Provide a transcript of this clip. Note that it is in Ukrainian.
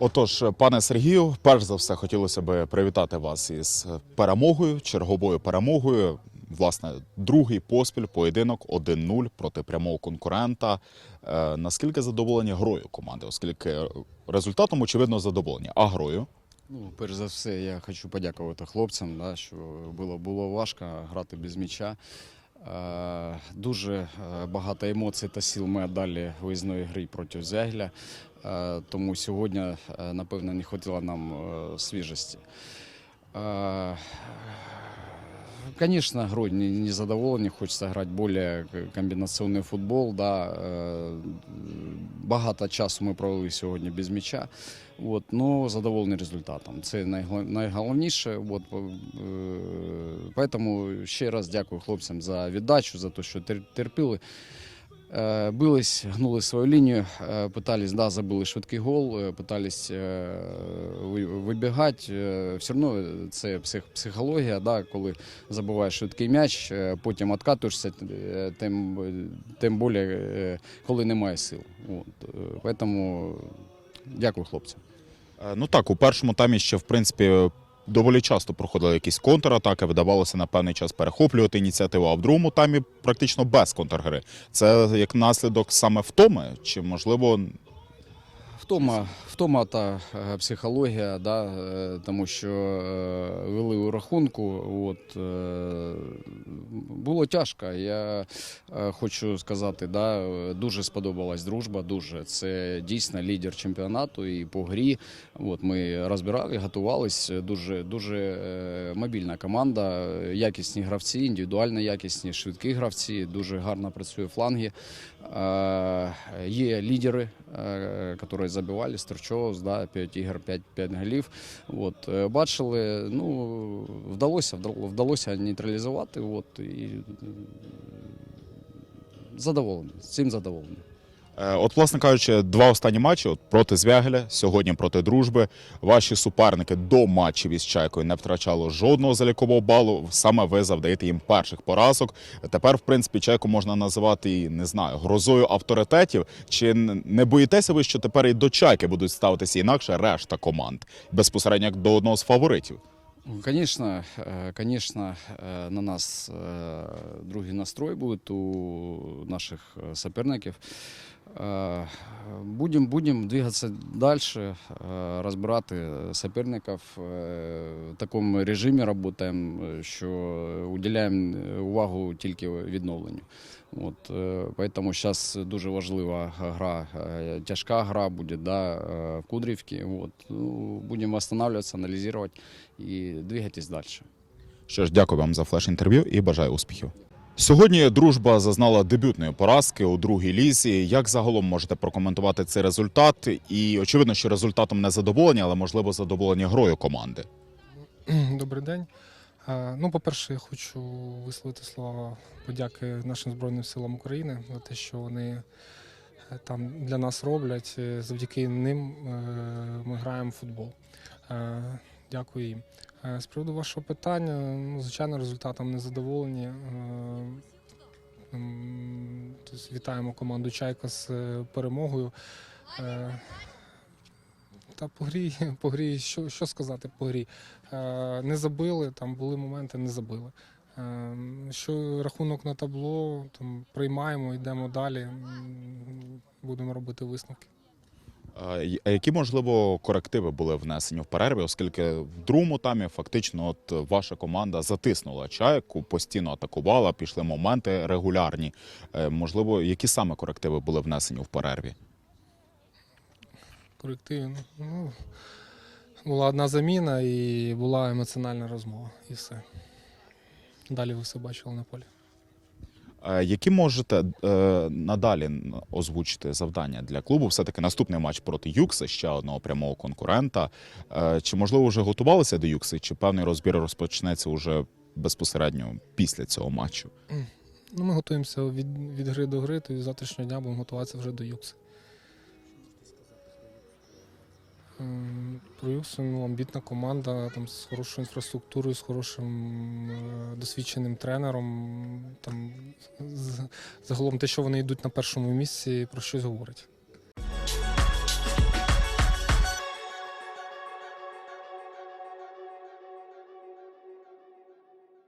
Отож, пане Сергію, перш за все хотілося б привітати вас із перемогою, черговою перемогою. Власне, другий поспіль поєдинок 1-0 проти прямого конкурента. Е, наскільки задоволені грою команди, оскільки результатом, очевидно, задоволені. А грою? Ну, перш за все, я хочу подякувати хлопцям, да, що було, було важко грати без м'яча. Е, Дуже е, багато емоцій та сил ми віддали виїзної гри проти Зягля, Е, тому сьогодні, е, напевно, не хватило нам е, свіжості. Е, Конечно, игрой не, задоволені, хочеться грати більш комбінаційний футбол. Да. е, Багато часу ми провели сьогодні без м'яча. От, ну, задоволений результатом. Це найголовніше. От, е, поэтому ще раз дякую хлопцям за віддачу, за те, що терпіли. Е, Бились, гнули свою лінію, е, питались, да, забили швидкий гол, е, питались е, вибігати. Все одно це псих, психологія, да, коли забуваєш швидкий м'яч, потім відкатуєшся, е, тим, тим більше, коли немає сил. От, Тому дякую хлопцям. Ну так, у першому таймі ще, в принципі, доволі часто проходили якісь контратаки, видавалося на певний час перехоплювати ініціативу, а в другому таймі практично без контргри. Це як наслідок саме втоми, чи можливо Втома, втома та е, психологія, да, е, тому що е, вели у рахунку. От, було тяжко. Я хочу сказати, да, дуже сподобалась дружба. Дуже це дійсно лідер чемпіонату і по грі. От, ми розбирали, готувались. Дуже, дуже мобільна команда, якісні гравці, індивідуально якісні, швидкі гравці, дуже гарно працює фланги. Є лідери, які забивали Стерчоус, да, 5 ігор, 5, 5 голів. От, е, бачили, ну, вдалося, вдалося нейтралізувати. От, і задоволений, цим задоволений. Е, От, власне кажучи, два останні матчі от проти Звягеля, сьогодні проти дружби. Ваші суперники до матчів із чайкою не втрачали жодного залікового балу. Саме ви завдаєте їм перших поразок. Тепер, в принципі, чайку можна називати і не знаю грозою авторитетів. Чи н- не боїтеся ви, що тепер і до чайки будуть ставитися інакше решта команд безпосередньо як до одного з фаворитів? Ну, Конечно, э, конечно, э, на нас э, другий настрой будет у наших э, соперників. Э, Будем, будем двигаться дальше, э, розбирати соперників. Э, В такому режимі працюємо, що уділяємо увагу тільки відновленню. От, е, поэтому зараз дуже важлива гра, е, тяжка гра буде да, е, в Кудрівці. От, ну, будемо восстанавливаться, аналізувати і двигатись далі. Що ж, дякую вам за флеш-інтерв'ю і бажаю успіхів. Сьогодні дружба зазнала дебютної поразки у другій лізі. Як загалом можете прокоментувати цей результат? І очевидно, що результатом не задоволені, але можливо задоволені грою команди. Добрий день. Ну, по-перше, я хочу висловити слова подяки нашим Збройним силам України за те, що вони е, там для нас роблять. Е, Завдяки ним е, ми граємо в футбол. Дякую їм. З приводу вашого питання, ну, звичайно, результатом не задоволені. Вітаємо команду Чайка з е, перемогою. Е, Та по грі, по грі, що, що сказати по грі? Е, Не забили, там були моменти, не забили. Що рахунок на табло, там приймаємо, йдемо далі, будемо робити висновки. А які можливо корективи були внесені в перерві, оскільки в другому таймі фактично от ваша команда затиснула чайку, постійно атакувала, пішли моменти регулярні. Е, Можливо, які саме корективи були внесені в перерві? Корективи. Ну, була одна заміна і була емоціональна розмова, і все. Далі ви все бачили на полі. Е, Які можете е, надалі озвучити завдання для клубу? Все таки наступний матч проти Юкса, ще одного прямого конкурента. Е, Чи можливо вже готувалися до Юкси, чи певний розбір розпочнеться уже безпосередньо після цього матчу? Ну, ми готуємося від, від гри до гри, то з завтрашнього дня будемо готуватися вже до Юкси. Про Юксу ну, амбітна команда там, з хорошою інфраструктурою, з хорошим е, досвідченим тренером. Там, з- загалом те, що вони йдуть на першому місці, про щось говорить.